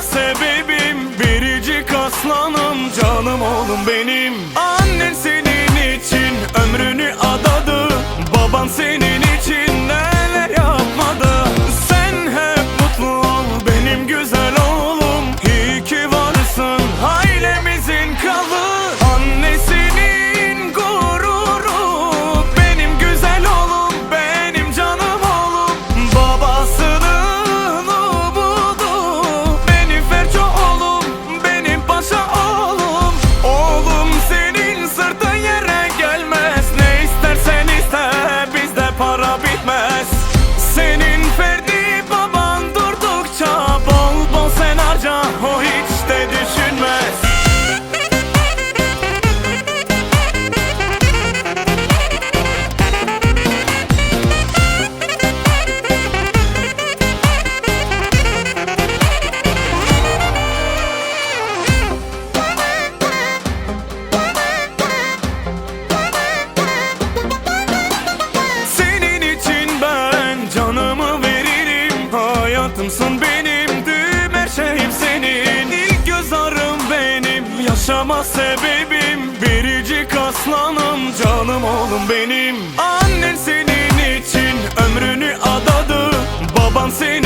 Sebebim biricik aslanım Canım oğlum benim. Annen senin için ömrünü adadı Baban senin para bitmez Yaşama sebebim biricik aslanım Canım oğlum benim. Annen senin için ömrünü adadı Baban seni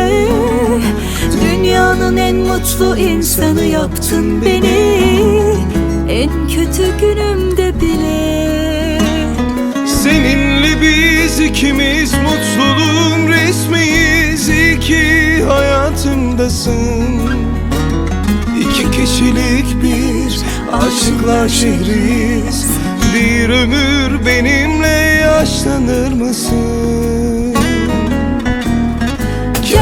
Dünyanın en mutlu insanı yaptın beni. En kötü günümde bile. Seninle biz ikimiz mutluluğun resmiyiz. İyi ki hayatımdasın. İki kişilik bir aşıklar şehriyiz. Bir ömür benimle yaşlanır mısın?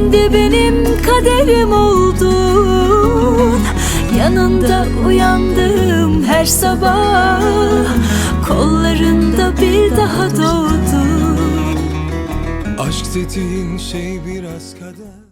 Sen de benim kaderim oldun Yanında uyandım her sabah. Kollarında bir daha doğdum Aşk dediğin şey biraz kader